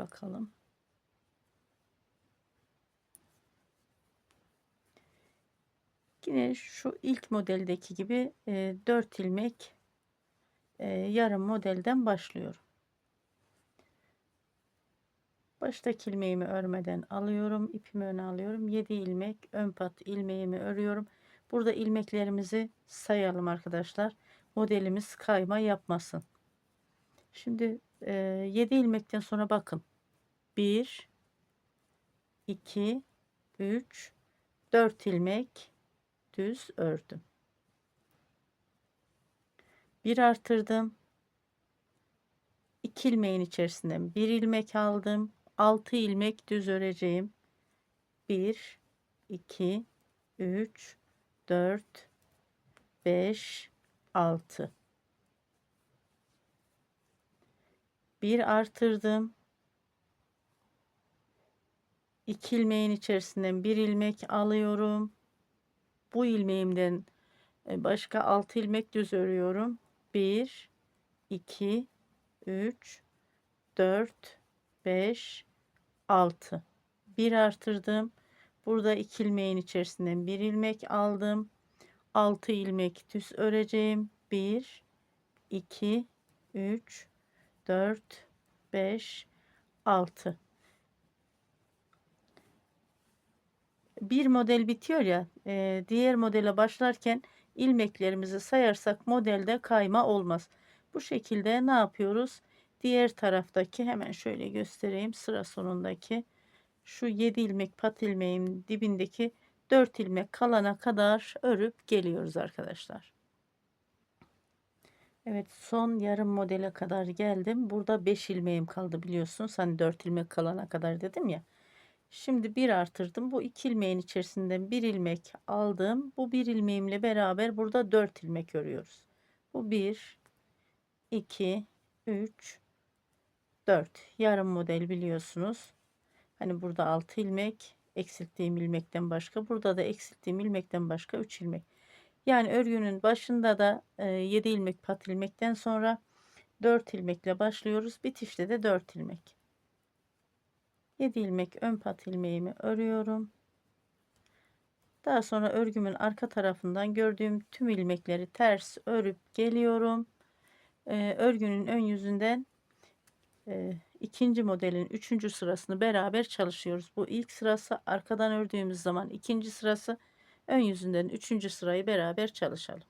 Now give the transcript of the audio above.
bakalım. Yine şu ilk modeldeki gibi e, 4 ilmek e, yarım modelden başlıyorum. Baştaki ilmeğimi örmeden alıyorum. ipimi öne alıyorum. 7 ilmek ön pat ilmeğimi örüyorum. Burada ilmeklerimizi sayalım arkadaşlar. Modelimiz kayma yapmasın. Şimdi e, 7 ilmekten sonra bakın. 1 2 3 4 ilmek düz ördüm. Bir artırdım. 2 ilmeğin içerisinden bir ilmek aldım. 6 ilmek düz öreceğim. 1 2 3 4 5 6 bir artırdım. 2 ilmeğin içerisinden bir ilmek alıyorum. Bu ilmeğimden e, başka 6 ilmek düz örüyorum. 1 2 3 4 5 6 bir artırdım. Burada 2 ilmeğin içerisinden bir ilmek aldım. 6 ilmek düz öreceğim. 1 2 3 4 5 6 bir model bitiyor ya e, diğer modele başlarken ilmeklerimizi sayarsak modelde kayma olmaz. Bu şekilde ne yapıyoruz? Diğer taraftaki hemen şöyle göstereyim sıra sonundaki şu 7 ilmek pat ilmeğin dibindeki 4 ilmek kalana kadar örüp geliyoruz arkadaşlar. Evet son yarım modele kadar geldim. Burada 5 ilmeğim kaldı biliyorsunuz. Hani 4 ilmek kalana kadar dedim ya. Şimdi bir artırdım. Bu iki ilmeğin içerisinden bir ilmek aldım. Bu bir ilmeğimle beraber burada 4 ilmek örüyoruz. Bu 1 2 3 4 yarım model biliyorsunuz. Hani burada 6 ilmek eksilttiğim ilmekten başka burada da eksilttiğim ilmekten başka 3 ilmek. Yani örgünün başında da 7 ilmek pat ilmekten sonra 4 ilmekle başlıyoruz. Bitişte de 4 ilmek. 7 ilmek ön pat ilmeğimi örüyorum. Daha sonra örgümün arka tarafından gördüğüm tüm ilmekleri ters örüp geliyorum. Ee, örgünün ön yüzünden e, ikinci modelin üçüncü sırasını beraber çalışıyoruz. Bu ilk sırası arkadan ördüğümüz zaman ikinci sırası ön yüzünden üçüncü sırayı beraber çalışalım.